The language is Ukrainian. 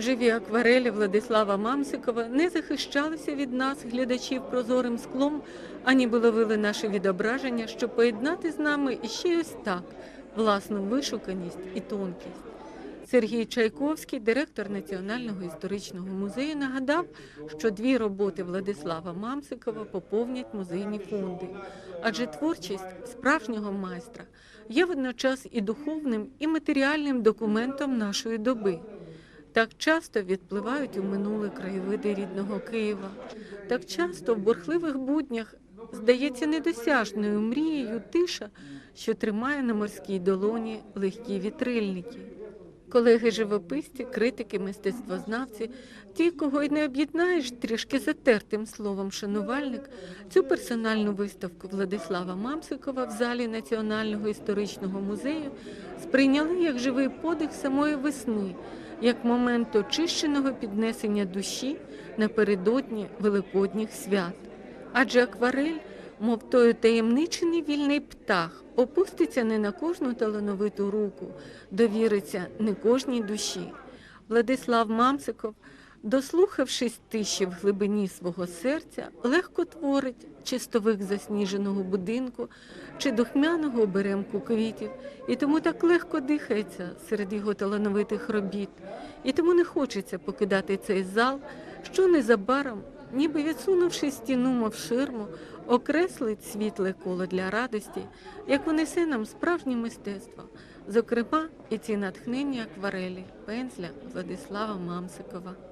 Живі акварелі Владислава Мамсикова не захищалися від нас, глядачів, прозорим склом, ані ловили наше відображення, щоб поєднати з нами іще й ось так власну вишуканість і тонкість. Сергій Чайковський, директор Національного історичного музею, нагадав, що дві роботи Владислава Мамсикова поповнять музейні фонди, адже творчість справжнього майстра є водночас і духовним, і матеріальним документом нашої доби. Так часто відпливають у минуле краєвиди рідного Києва, так часто в бурхливих буднях здається недосяжною мрією тиша, що тримає на морській долоні легкі вітрильники. Колеги живописці, критики, мистецтвознавці, ті, кого й не об'єднаєш трішки затертим словом шанувальник, цю персональну виставку Владислава Мамсикова в залі Національного історичного музею сприйняли як живий подих самої весни, як момент очищеного піднесення душі напередодні великодніх свят. Адже акварель, мов той таємничений вільний птах, опуститься не на кожну талановиту руку, довіриться не кожній душі. Владислав Мамсиков, дослухавшись тиші в глибині свого серця, легко творить чистовик засніженого будинку чи духмяного оберемку квітів, і тому так легко дихається серед його талановитих робіт, і тому не хочеться покидати цей зал, що незабаром, ніби відсунувши стіну, мов ширму, окреслить світле коло для радості, як унесе нам справжнє мистецтво, зокрема і ці натхнення акварелі пензля Владислава Мамсикова.